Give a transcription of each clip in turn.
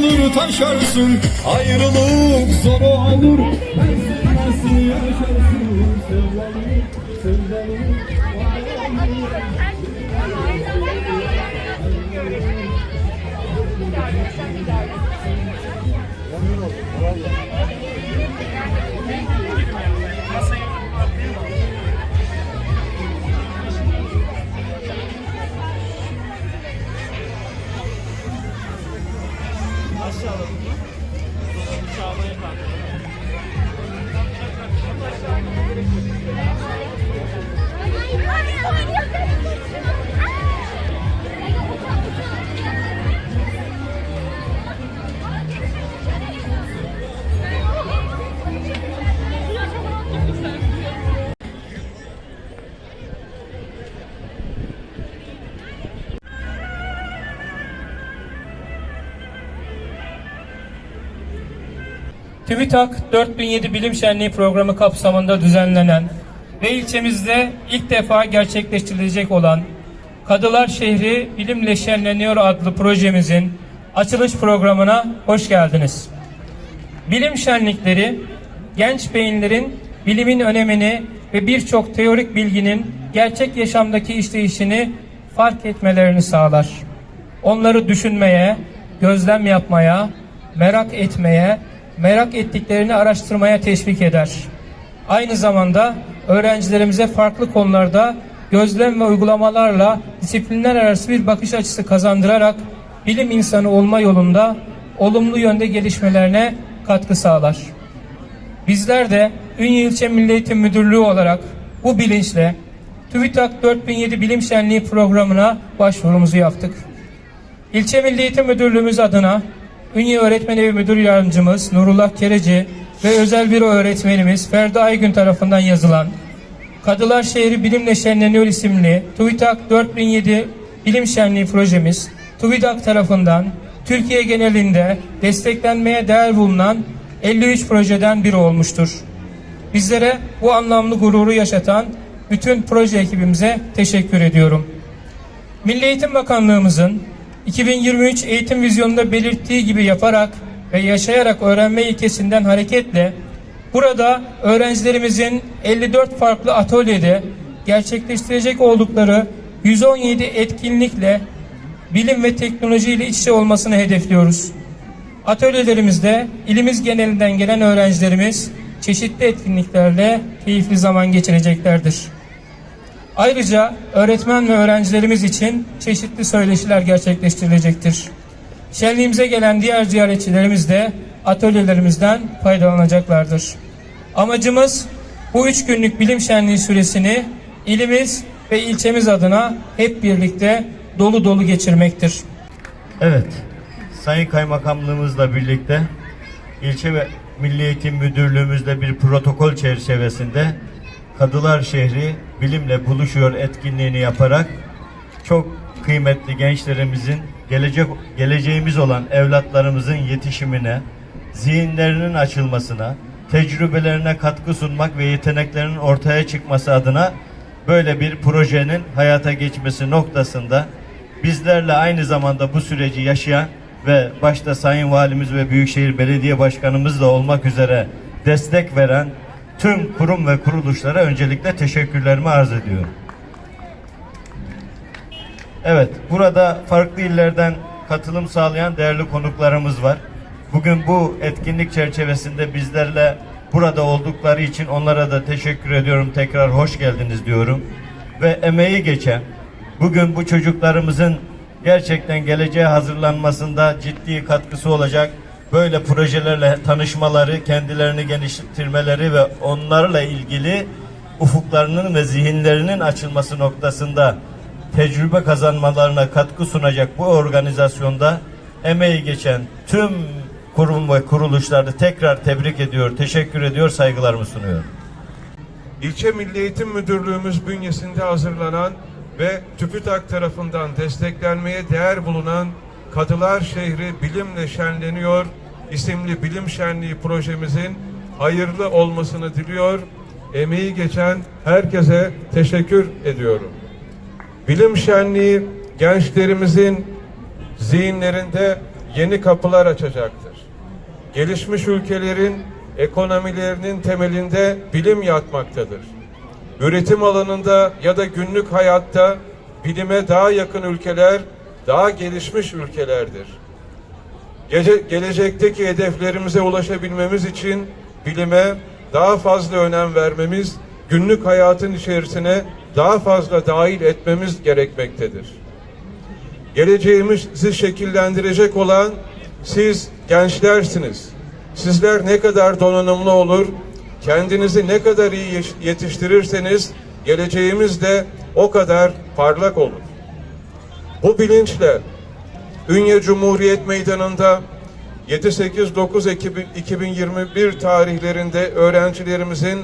olur taşarsın. Ayrılık zor olur. Bensiz nasıl yaşarsın. Sevdalı TÜBİTAK 4007 Bilim Şenliği programı kapsamında düzenlenen ve ilçemizde ilk defa gerçekleştirilecek olan Kadılar Şehri Bilimle Şenleniyor adlı projemizin açılış programına hoş geldiniz. Bilim şenlikleri genç beyinlerin bilimin önemini ve birçok teorik bilginin gerçek yaşamdaki işleyişini fark etmelerini sağlar. Onları düşünmeye, gözlem yapmaya, merak etmeye, merak ettiklerini araştırmaya teşvik eder. Aynı zamanda öğrencilerimize farklı konularda gözlem ve uygulamalarla disiplinler arası bir bakış açısı kazandırarak bilim insanı olma yolunda olumlu yönde gelişmelerine katkı sağlar. Bizler de Ünye İlçe Milli Eğitim Müdürlüğü olarak bu bilinçle TÜBİTAK 4007 Bilim Şenliği programına başvurumuzu yaptık. İlçe Milli Eğitim Müdürlüğümüz adına Ünye Öğretmen Evi Müdür Yardımcımız Nurullah Kereci ve özel büro öğretmenimiz Ferdi Aygün tarafından yazılan Kadılar Şehri Bilimle Şenleniyor isimli TÜBİTAK 4007 Bilim Şenliği projemiz TÜBİTAK tarafından Türkiye genelinde desteklenmeye değer bulunan 53 projeden biri olmuştur. Bizlere bu anlamlı gururu yaşatan bütün proje ekibimize teşekkür ediyorum. Milli Eğitim Bakanlığımızın 2023 eğitim vizyonunda belirttiği gibi yaparak ve yaşayarak öğrenme ilkesinden hareketle burada öğrencilerimizin 54 farklı atölyede gerçekleştirecek oldukları 117 etkinlikle bilim ve teknoloji ile iç içe olmasını hedefliyoruz. Atölyelerimizde ilimiz genelinden gelen öğrencilerimiz çeşitli etkinliklerle keyifli zaman geçireceklerdir. Ayrıca öğretmen ve öğrencilerimiz için çeşitli söyleşiler gerçekleştirilecektir. Şenliğimize gelen diğer ziyaretçilerimiz de atölyelerimizden faydalanacaklardır. Amacımız bu üç günlük bilim şenliği süresini ilimiz ve ilçemiz adına hep birlikte dolu dolu geçirmektir. Evet, Sayın Kaymakamlığımızla birlikte ilçe ve Milli Eğitim Müdürlüğümüzde bir protokol çerçevesinde Kadılar Şehri bilimle buluşuyor etkinliğini yaparak çok kıymetli gençlerimizin gelecek geleceğimiz olan evlatlarımızın yetişimine, zihinlerinin açılmasına, tecrübelerine katkı sunmak ve yeteneklerinin ortaya çıkması adına böyle bir projenin hayata geçmesi noktasında bizlerle aynı zamanda bu süreci yaşayan ve başta Sayın Valimiz ve Büyükşehir Belediye Başkanımız da olmak üzere destek veren tüm kurum ve kuruluşlara öncelikle teşekkürlerimi arz ediyorum. Evet, burada farklı illerden katılım sağlayan değerli konuklarımız var. Bugün bu etkinlik çerçevesinde bizlerle burada oldukları için onlara da teşekkür ediyorum. Tekrar hoş geldiniz diyorum. Ve emeği geçen, bugün bu çocuklarımızın gerçekten geleceğe hazırlanmasında ciddi katkısı olacak böyle projelerle tanışmaları, kendilerini geliştirmeleri ve onlarla ilgili ufuklarının ve zihinlerinin açılması noktasında tecrübe kazanmalarına katkı sunacak bu organizasyonda emeği geçen tüm kurum ve kuruluşları tekrar tebrik ediyor, teşekkür ediyor, saygılarımı sunuyorum. İlçe Milli Eğitim Müdürlüğümüz bünyesinde hazırlanan ve TÜBİTAK tarafından desteklenmeye değer bulunan Kadılar Şehri Bilimle Şenleniyor isimli bilim şenliği projemizin hayırlı olmasını diliyor. Emeği geçen herkese teşekkür ediyorum. Bilim şenliği gençlerimizin zihinlerinde yeni kapılar açacaktır. Gelişmiş ülkelerin ekonomilerinin temelinde bilim yatmaktadır. Üretim alanında ya da günlük hayatta bilime daha yakın ülkeler daha gelişmiş ülkelerdir. Gece, gelecekteki hedeflerimize ulaşabilmemiz için bilime daha fazla önem vermemiz, günlük hayatın içerisine daha fazla dahil etmemiz gerekmektedir. Geleceğimizi şekillendirecek olan siz gençlersiniz. Sizler ne kadar donanımlı olur, kendinizi ne kadar iyi yetiştirirseniz geleceğimiz de o kadar parlak olur. Bu bilinçle Ünye Cumhuriyet Meydanı'nda 7-8-9 Ekim 2021 tarihlerinde öğrencilerimizin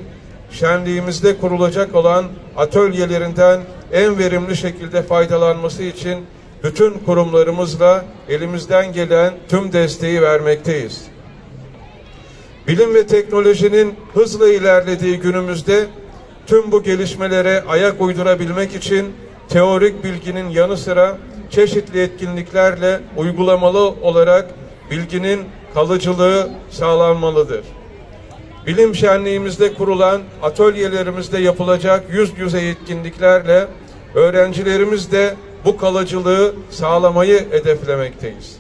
şenliğimizde kurulacak olan atölyelerinden en verimli şekilde faydalanması için bütün kurumlarımızla elimizden gelen tüm desteği vermekteyiz. Bilim ve teknolojinin hızla ilerlediği günümüzde tüm bu gelişmelere ayak uydurabilmek için teorik bilginin yanı sıra çeşitli etkinliklerle uygulamalı olarak bilginin kalıcılığı sağlanmalıdır. Bilim şenliğimizde kurulan atölyelerimizde yapılacak yüz yüze etkinliklerle öğrencilerimiz de bu kalıcılığı sağlamayı hedeflemekteyiz.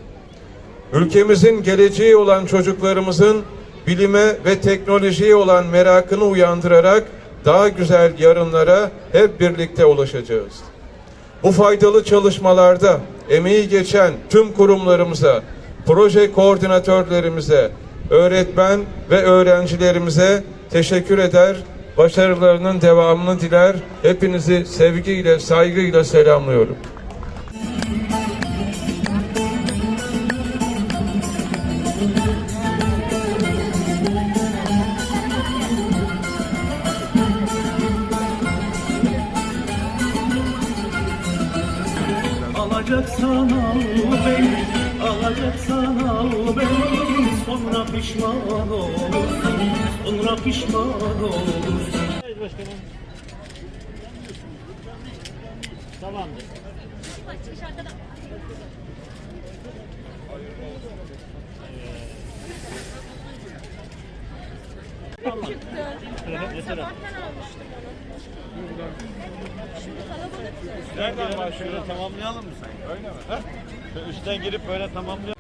Ülkemizin geleceği olan çocuklarımızın bilime ve teknolojiye olan merakını uyandırarak daha güzel yarınlara hep birlikte ulaşacağız. Bu faydalı çalışmalarda emeği geçen tüm kurumlarımıza, proje koordinatörlerimize, öğretmen ve öğrencilerimize teşekkür eder, başarılarının devamını diler. Hepinizi sevgiyle, saygıyla selamlıyorum. Alacaksan al beni Sonra pişman olursun, sonra pişman olursun Nereden başlıyor? Tamamlayalım mı sen? Öyle mi? Üstten girip böyle tamamlayalım.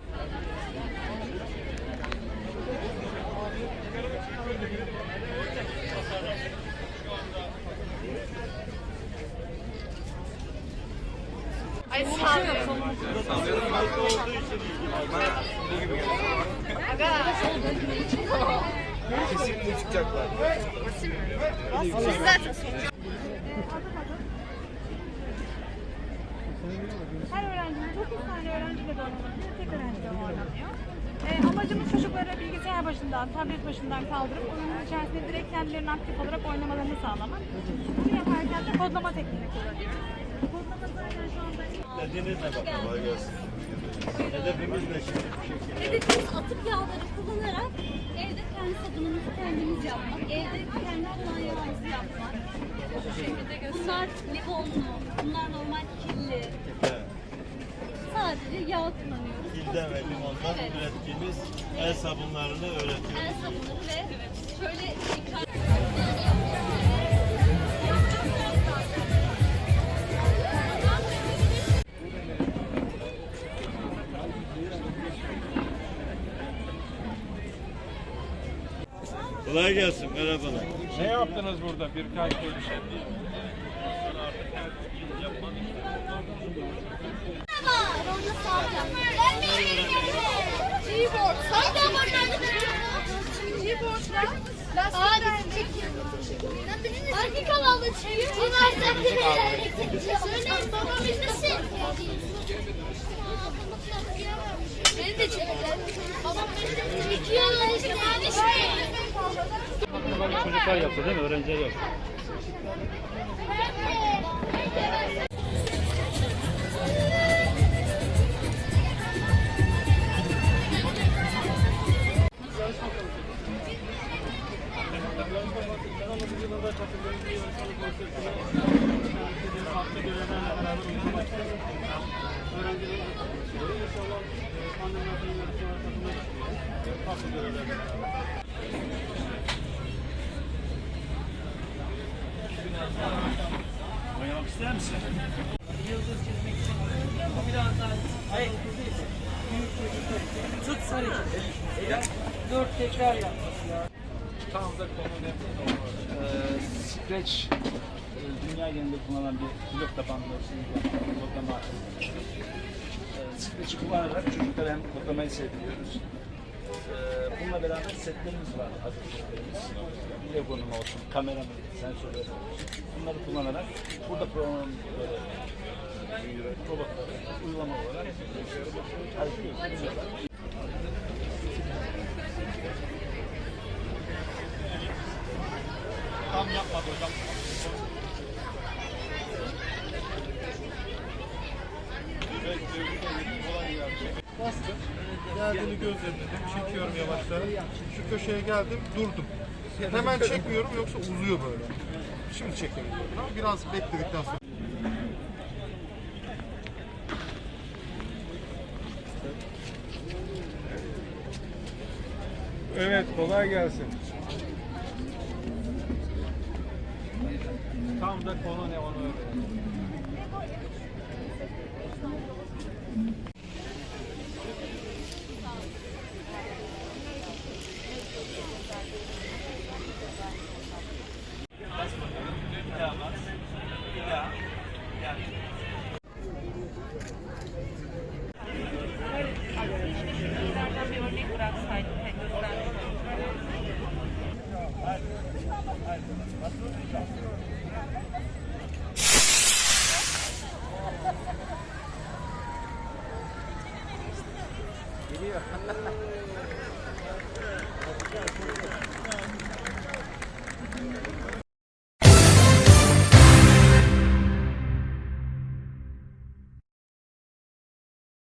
Kesin zaten Her öğrencinin 9 tane öğrenciyle oynanabilir, tek öğrenciyle oynanıyor. E, amacımız çocukları bilgisayar başından, tablet başından kaldırıp oyunun içerisinde direkt kendilerini aktif olarak oynamalarını sağlamak. Bunu yaparken de kodlama tekniğini kullanıyoruz. Kodlama zaten şu anda. Kolay gelsin. Hedefimiz ne şimdi? Hedefimiz atık yağları kullanarak evde kendi sabunumuzu kendimiz yapmak, evde kendi kullanacağımızı yapmak. Bu şekilde göster. Bunlar limonlu, bunlar normal kirli. Evet. Sadece yağ kullanıyoruz. Kilden ve limondan Evet. ürettiğimiz el sabunlarını öğretiyoruz. El sabunları ve şöyle ikram Kolay gelsin. Merhabalar. Ne yaptınız burada birkaç gün şey? Keyboard. Sen de var nerede? Keyboard'la lastikler çekiyor. Arka kanalda çevir. Söyleyin baba Çocuklar yaptı değil mi? Öğrenciler yaptı. Öğrencilerin inşallah pandemi hastalığı yarışmalarına katılmak istiyor. Farklı görevlerle beraber. Oynamak ister misin? Tut sarı. Dört tekrar yap. Tam da konu ne? Ee, Scratch e, dünya genelinde kullanılan bir blok tabanlı kodlama. Ee, Scratch'i kullanarak çocuklara hem kodlamayı sevdiriyoruz. Ee, bununla beraber setlerimiz var, hazır setlerimiz. Lego'nun olsun, kameranın, sensörleri olsun. Bunları kullanarak burada programları, e, robotları uygulama olarak hareket ediyorlar. Tam yapmadı hocam. Bastım. Geldiğini gözlemledim. Yavaşça. Şu köşeye geldim. Durdum. Hemen çekmiyorum yoksa uzuyor böyle. Şimdi çekebiliyorum. Tamam, Biraz bekledikten sonra. Evet kolay gelsin. Tam da konu ne onu Geliyor.